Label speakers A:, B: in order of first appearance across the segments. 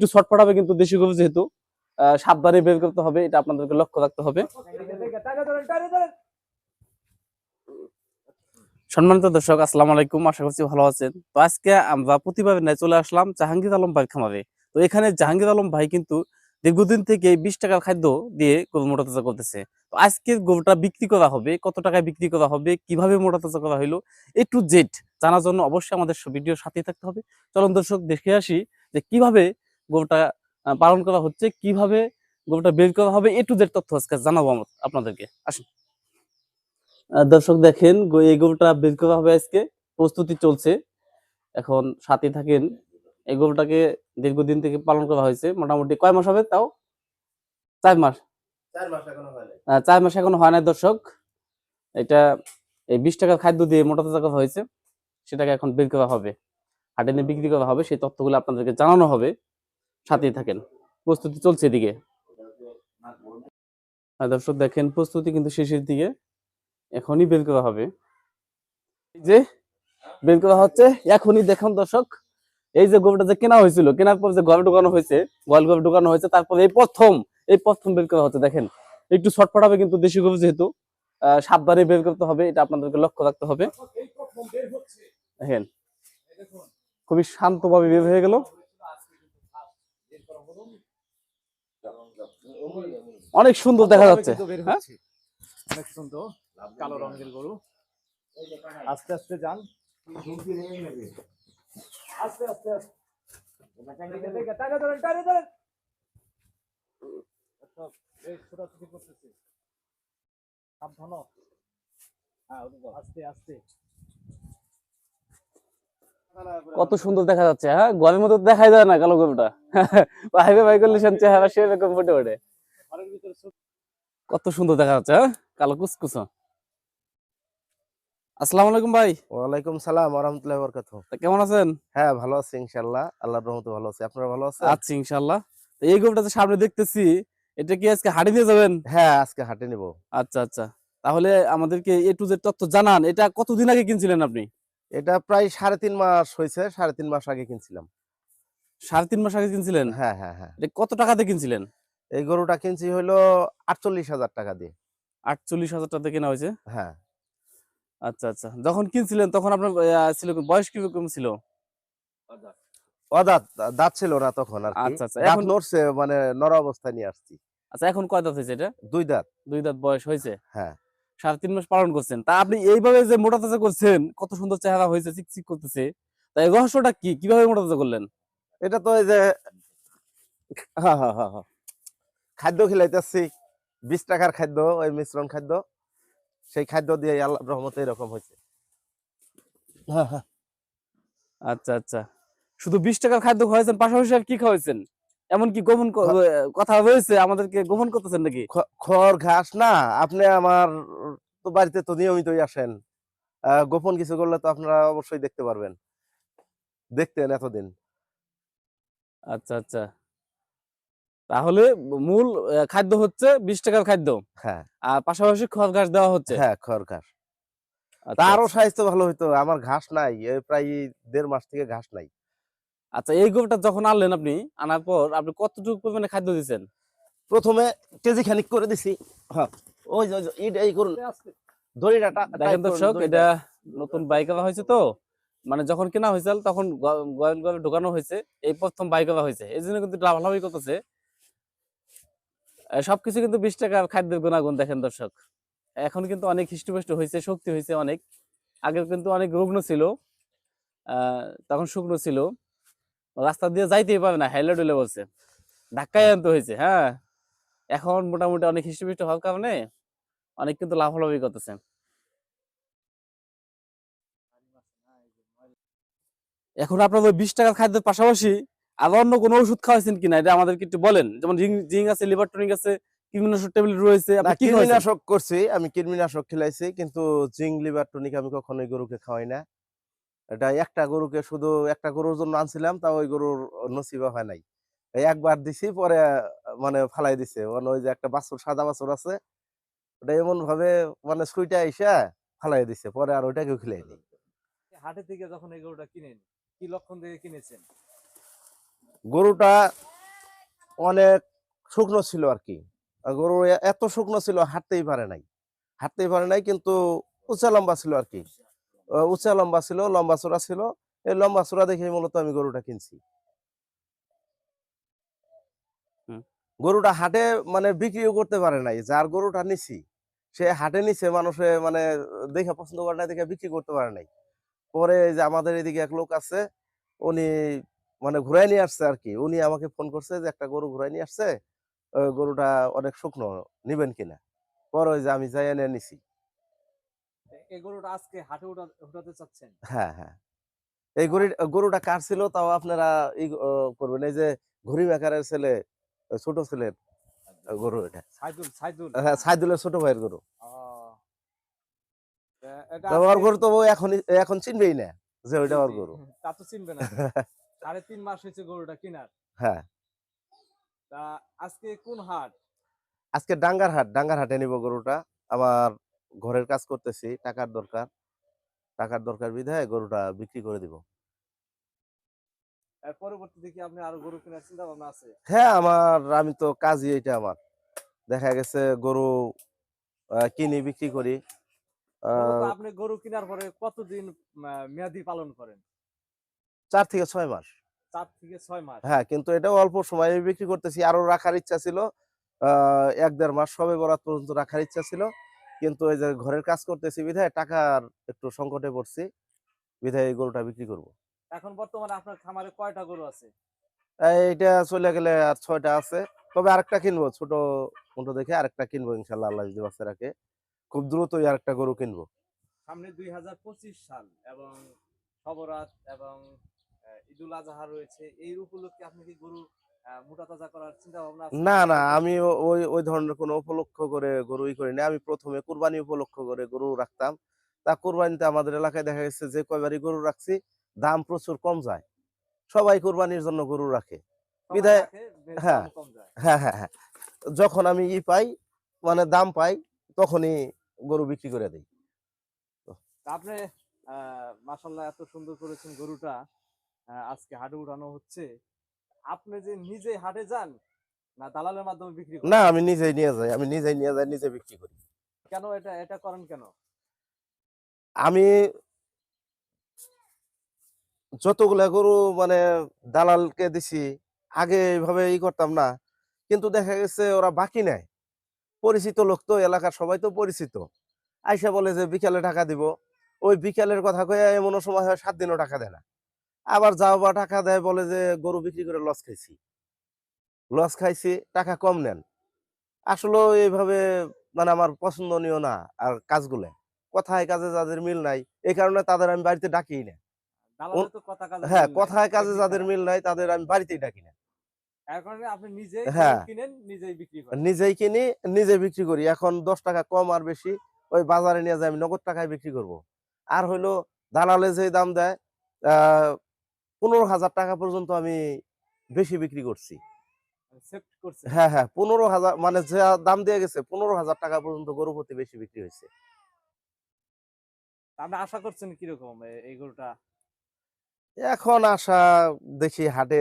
A: একটু ছটফট হবে কিন্তু দেশি গরু যেহেতু সাবধানে বের করতে হবে, এটা আপনাদেরকে লক্ষ্য রাখতে হবে। সম্মানিত দর্শক, আসসালামু আলাইকুম, আশা করছি ভালো আছেন। তো আজকে আমরা প্রতিভাবে ন্যায় চলে আসলাম জাহাঙ্গীর আলম ভাই খামারে। তো এখানে জাহাঙ্গীর আলম ভাই কিন্তু দীর্ঘদিন থেকে বিশ টাকার খাদ্য দিয়ে গরু মোটা তাজা করতেছে। তো আজকে গরুটা বিক্রি করা হবে, কত টাকায় বিক্রি করা হবে, কীভাবে মোটা তাজা করা হইল, এ টু জেড জানার জন্য অবশ্যই আমাদের ভিডিও সাথেই থাকতে হবে। চলুন দর্শক, দেখে আসি যে কীভাবে গরুটা পালন করা হচ্ছে কীভাবে গরুটা বের করা হবে এ টু জেড তথ্য আজকে জানাব আমরা আপনাদেরকে। আসুন। দর্শক দেখেন এই গরুটা বের করা হবে আজকে প্রস্তুতি চলছে। এখন সাথে থাকেন এই গরুটাকে দীর্ঘদিন থেকে পালন করা হয়েছে মোটামুটি কয় মাস হবে তাও? চার মাস।
B: চার মাস এখনও হয় নাই।
A: চার মাস এখনও হয় না দর্শক। এটা এই বিশ টাকার খাদ্য দিয়ে মোটা তাজা করা হয়েছে সেটাকে এখন বের করা হবে হাটে নিয়ে বিক্রি করা হবে সেই তথ্যগুলো আপনাদেরকে জানানো হবে। সাথেই থাকেন। প্রস্তুতি চলছে এদিকে। দর্শক দেখেন, প্রস্তুতি কিন্তু শেষের দিকে। এখনই বের করা হবে। এই যে বের করা হচ্ছে, এখনই দেখুন দর্শক, এই যে গরুটা যে কেনা হয়েছিল, কেনার পর যে ঘরে ঢোকানো হয়েছে, গোয়াল ঘরে ঢুকানো হয়েছে, তারপর এই প্রথম এই প্রথম বের করা হচ্ছে, দেখেন। একটু ছটফট হবে কিন্তু দেশি গরু যেহেতু সাবধানে বের করতে হবে, এটা আপনাদেরকে লক্ষ্য রাখতে হবে। দেখেন, খুবই শান্তভাবে বের হয়ে গেল। অনেক সুন্দর দেখা যাচ্ছে হ্যাঁ?
C: অনেক সুন্দর কালো রঙের গরু। আস্তে আস্তে যান। আস্তে আস্তে আস্তে। টাকা ধরেন টাকা ধরেন আচ্ছা, এই ছোটাছুটি করতেছে সাবধান হ। হ্যাঁ ওদিকে যাও। আস্তে আস্তে
A: কত সুন্দর দেখা যাচ্ছে হ্যাঁ? গরমের মতো দেখাই যায় না কালো গরুটা। ভাইবে ভাই করলে শুনছে চেহারা সেরকম ফুটে ওঠে। কত সুন্দর দেখা যাচ্ছে হ্যাঁ? কালো কুচকুচ আসসালামু আলাইকুম ভাই।
B: ওয়ালাইকুম সালাম আরহামতুল্লাহ বরকাত
A: কেমন আছেন?
B: হ্যাঁ ভালো আছি ইনশাল্লাহ আল্লাহর রহমতে ভালো আছি। আপনারা ভালো আছেন?
A: আছি ইনশাল্লাহ তো এই গরুটা সামনে দেখতেছি এটা কি আজকে হাটে নিয়ে যাবেন?
B: হ্যাঁ আজকে হাটে নিব।
A: আচ্ছা আচ্ছা। তাহলে আমাদেরকে এ টু জেড তথ্য জানান এটা কতদিন আগে কিনছিলেন আপনি?
B: এটা প্রায় সাড়ে তিন মাস হয়েছে সাড়ে তিন মাস আগে কিনছিলাম।
A: সাড়ে তিন মাস আগে কিনছিলেন?
B: হ্যাঁ হ্যাঁ হ্যাঁ।
A: কত টাকাতে কিনছিলেন?
B: এই গরুটা কিনছি হলো আটচল্লিশ হাজার টাকা দিয়ে।
A: আটচল্লিশ হাজার টাকা কেনা হয়েছে?
B: হ্যাঁ।
A: আচ্ছা আচ্ছা। যখন কিনছিলেন তখন আপনার ছিল বয়স কীরকম ছিল?
B: অদাঁত দাঁত ছিল না তখন আর
A: আচ্ছা, আচ্ছা, এখন-
B: নড়ছে মানে নর অবস্থায় নিয়ে আসছি।
A: আচ্ছা এখন কয় দাঁত হয়েছে এটা?
B: দুই দাঁত।
A: দুই দাঁত বয়স হয়েছে?
B: হ্যাঁ।
A: সাড়ে তিন মাস পালন করছেন। তা আপনি এইভাবে যে মোটা তাজা করছেন কত সুন্দর চেহারা হয়েছে চিকচিক করতেছে তা এই রহস্যটা কি? কীভাবে মোটা তাজা করলেন?
B: এটা তো এই যে হ্যাঁ হ্যাঁ হ্যাঁ হ্যাঁ। খাদ্য খিলাইতেছি বিশ টাকার খাদ্য ওই মিশ্রণ খাদ্য সেই খাদ্য দিয়ে আল্লাহ রহমতে এরকম হয়েছে। হ্যাঁ হ্যাঁ
A: আচ্ছা আচ্ছা। শুধু বিশ টাকার খাদ্য খাওয়াইছেন পাশাপাশি আর কি খাওয়াইছেন? এমনকি গোপন কথা রয়েছে আমাদেরকে গোপন করতেছেন নাকি?
B: খড় ঘাস না আপনি আমার তো বাড়িতে তো নিয়মিতই আসেন। গোপন কিছু করলে তো আপনারা অবশ্যই দেখতে পারবেন। দেখতেন এতদিন।
A: আচ্ছা আচ্ছা। তাহলে মূল খাদ্য হচ্ছে বিশ টাকার খাদ্য।
B: হ্যাঁ।
A: আর পাশাপাশি খড় ঘাস দেওয়া হচ্ছে?
B: হ্যাঁ খড় ঘাস।
A: আচ্ছা,
B: তা আরও
A: আচ্ছা।
B: স্বাস্থ্য ভালো হইতো। আমার ঘাস নাই। প্রায় দেড় মাস থেকে ঘাস নাই।
A: আচ্ছা এই গরুটা যখন আনলেন আপনি আনার পর আপনি কতটুকু পরিমাণে খাদ্য দিচ্ছেন
B: প্রথমে কেজি খানিক করে দিছি। হ্যাঁ। ওই ওই এই করুন। দড়িটা
A: দেখেন দর্শক এটা নতুন বাইক হয়েছে তো। মানে যখন কেনা হয়েছিল তখন গোয়াল গোয়াল ঢোকানো হয়েছে। এই প্রথম বাইক হয়েছে। এই জন্য কিন্তু লাভালাভি করতেছে। সবকিছু কিন্তু বিশ টাকার খাদ্যের গুণাগুণ দেখেন দর্শক। এখন কিন্তু অনেক হৃষ্টপুষ্ট হয়েছে শক্তি হয়েছে অনেক। আগে কিন্তু অনেক রুগ্ন ছিল। আহ, তখন শুকনো ছিল। রাস্তা দিয়ে যাইতেই পারে না হেলে ডুলে বলছে। ধাক্কায় আনতে হয়েছে হ্যাঁ। এখন মোটামুটি অনেক হৃষ্টপুষ্ট হওয়ার কারণে অনেক কিন্তু লাভালাভি করতেছে। এখন আপনার ওই বিশ টাকার খাদ্যের পাশাপাশি আর অন্য কোনো ওষুধ খাওয়াইছেন কিনা? এটা আমাদেরকে একটু বলেন। যেমন জিং আছে লিভার টনিক আছে কৃমিনাশক ট্যাবলেট রয়েছে আপনি কি খাওয়াইছেন?
B: কৃমিনাশক করছি আমি কৃমিনাশক খেলাইছি কিন্তু জিং লিভার টনিক আমি কখনোই গরুকে খাওয়াই না। এটা একটা গরুকে শুধু একটা গরুর জন্য আনছিলাম তা ওই গরুর নসিবা হয় নাই। একবার দিছি পরে মানে ফালাই দিছে। মানে ওই যে একটা বাছুর সাদা বাছুর আছে ওটা এমন ভাবে মানে সুইটা আইসা ফালাই দিছে পরে আর খিলাইনি
C: হাটে থেকে যখন এই গরুটা কিনেন কি লক্ষণ দেখে কিনেছেন?
B: গরুটা অনেক শুকনো ছিল আর কি গরু এত শুকনো ছিল হাঁটতেই পারে নাই। হাঁটতেই পারে নাই কিন্তু উঁচা লম্বা ছিল আর কি উঁচা লম্বা ছিল লম্বা চূড়া ছিল। এই লম্বা চূড়া দেখে মূলত আমি গরুটা কিনছি।
A: হুম।
B: গরুটা হাটে মানে বিক্রিও করতে পারে নাই যার গরুটা নিছি। সে হাটে নিছে মানুষে মানে দেখে পছন্দ করে না দেখে বিক্রি করতে পারে নাই। পরে যে আমাদের এদিকে এক লোক আছে উনি মানে ঘুরাই নিয়ে আসছে আর কি। উনি আমাকে ফোন করছে যে একটা গরু ঘুরাই নিয়ে আসছে গরুটা অনেক শুকনো নিবেন কিনা? পরে ওই যে আমি যাই এনে নিছি।
C: এই গরুটা আজকে হাটে উঠাতে চাচ্ছেন?
B: হ্যাঁ হ্যাঁ। এই গরু গরুটা কার ছিল? তাও আপনারা ই করবেন। এই যে ঘুরি মেকারের ছেলে ছোট ছেলের। গরু এটা।
C: সাইদুল সাইদুল।
B: হ্যাঁ সাইদুলের ছোট ভাইয়ের গরু। ওর গরু তো এখন এখন চিনবেই না যে ওইটা ওর গরু।
C: তা তো চিনবে না। সাড়ে তিন মাস হয়েছে গরুটা কেনার।
B: হ্যাঁ।
C: তা আজকে কোন হাট?
B: আজকে ডাঙ্গার হাট ডাঙ্গার হাটে নিব গরুটা। আমার ঘরের কাজ করতেছি টাকার দরকার। টাকার দরকার বিধায় গরুটা বিক্রি করে দিব।
C: পরবর্তীতে কি আপনি আরও গরু কেনার চিন্তা ভাবনা আছে?
B: হ্যাঁ আমার আমি তো কাজই এটা আমার। দেখা গেছে গরু কিনি বিক্রি করি।
C: আপনি গরু কেনার পরে কতদিন মেয়াদি পালন করেন?
B: চার থেকে ছয় মাস।
C: চার থেকে ছয় মাস।
B: হ্যাঁ কিন্তু এটাও অল্প সময়ে বিক্রি করতেছি। আরও রাখার ইচ্ছা ছিল। আহ, এক দেড় মাস সবে বরাত পর্যন্ত রাখার ইচ্ছা ছিল। কিন্তু এই যে ঘরের কাজ করতেছি বিধায় টাকার একটু সংকটে পড়ছি। বিধায় এই গরুটা বিক্রি করব।
C: এখন বর্তমানে আপনার খামারে কয়টা গরু আছে?
B: এইটা চলে গেলে আর ছয়টা আছে। তবে আরেকটা কিনবো ছোট মোটো দেখে আরেকটা কিনবো ইনশাল্লাহ আল্লাহ যদি বাচ্চা রাখে। খুব দ্রুতই আরেকটা গরু কিনবো।
C: সামনে দুই হাজার পঁচিশ সাল এবং সবরাত এবং ঈদুল আজহা রয়েছে এই উপলক্ষে আপনি কি গরু আহ, মোটা করার চিন্তা ভাবনা
B: না না আমি ওই ওই ধরনের কোনো উপলক্ষ করে গরুই করি না। আমি প্রথমে কোরবানি উপলক্ষ করে গরু রাখতাম। তা কোরবানিতে আমাদের এলাকায় দেখা গেছে যে কয়বারই গরু রাখছি দাম প্রচুর কম যায়। সবাই কোরবানির জন্য গরু রাখে। বিধায়- হ্যাঁ। হ্যাঁ হ্যাঁ হ্যাঁ। যখন আমি ই পাই মানে দাম পাই তখনই গরু বিক্রি করে দিই।
C: আপনি মাসাল্লাহ এত সুন্দর করেছেন গরুটা। আজকে হাটে উঠানো হচ্ছে। আপনি যে নিজে হাটে যান না দালালের মাধ্যমে বিক্রি করেন?
B: না আমি নিজেই নিয়ে যাই আমি নিজেই নিয়ে যাই নিজে বিক্রি করি।
C: কেন এটা এটা করেন কেন?
B: আমি যতগুলা গরু মানে দালালকে দিছি, আগে এইভাবে ই করতাম না। কিন্তু দেখা গেছে ওরা বাকি নেয়। পরিচিত লোক তো, এলাকার সবাই তো পরিচিত। আইসা বলে যে, বিকালে টাকা দিব। ওই বিকালের কথা কয়ে এমন সময় হয় সাত দিনও টাকা দেয় না। আবার যাও বা টাকা দেয় বলে যে, গরু বিক্রি করে লস খাইছি। লস খাইছি, টাকা কম নেন। আসলে এইভাবে মানে আমার পছন্দনীয় না আর কাজগুলো। কথায় কাজে যাদের মিল নাই এই কারণে তাদের আমি বাড়িতে ডাকি না। হ্যাঁ কথায় কাজে যাদের মিল নাই তাদের আমি বাড়িতেই ডাকি না।
C: নিজেই
B: হ্যাঁ।
C: নিজেই
B: কিনি নিজে বিক্রি করি। এখন দশ টাকা কম আর বেশি ওই বাজারে নিয়ে যাই আমি নগদ টাকায় বিক্রি করব। আর হইল দালালে যে দাম দেয় পনেরো হাজার টাকা পর্যন্ত আমি বেশি বিক্রি করছি। হ্যাঁ হ্যাঁ পনেরো হাজার মানে যে দাম দিয়ে গেছে পনেরো হাজার টাকা পর্যন্ত গরু বেশি বিক্রি হয়েছে।
C: আপনি আশা করছেন কীরকম এই গরুটা?
B: এখন আশা দেখি হাটে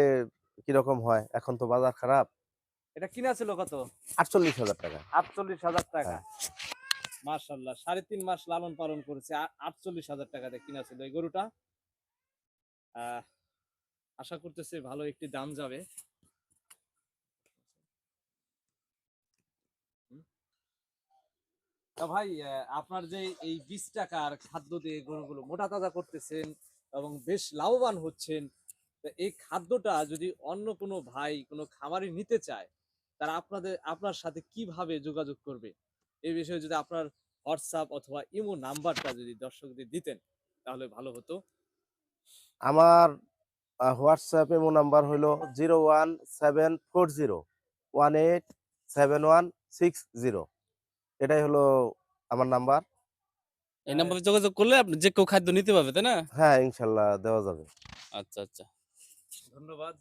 B: কীরকম হয়। এখন তো বাজার খারাপ।
C: এটা কিনা ছিল কত?
B: আটচল্লিশ হাজার টাকা।
C: আটচল্লিশ হাজার টাকা।
B: হ্যাঁ।
C: মার্শাল্লাহ সাড়ে তিন মাস লালন পালন করেছে। আটচল্লিশ হাজার টাকাতে কিনা ছিল এই গরুটা। আহ, আশা করতেছে ভালো একটি দাম যাবে। তা ভাই আপনার যে এই বিশ টাকার খাদ্য দিয়ে গরুগুলো মোটা তাজা করতেছেন এবং বেশ লাভবান হচ্ছেন। এই খাদ্যটা যদি অন্য কোনো ভাই, কোনো খামারি নিতে চায়, তারা আপনাদের, আপনার সাথে কীভাবে যোগাযোগ করবে? এই বিষয়ে যদি আপনার হোয়াটসঅ্যাপ অথবা ইমো নাম্বারটা যদি দর্শকদের দিতেন, তাহলে ভালো হতো।
B: আমার হোয়াটসঅ্যাপ এমো নাম্বার হলো zero one seven four zero, one eight seven one six zero. এটাই হলো আমার নাম্বার।
A: এই নাম্বারে যোগাযোগ করলে আপনি যে কেউ খাদ্য নিতে পারবে তাই না?
B: হ্যাঁ ইনশাল্লাহ দেওয়া যাবে।
A: আচ্ছা আচ্ছা।
C: ধন্যবাদ।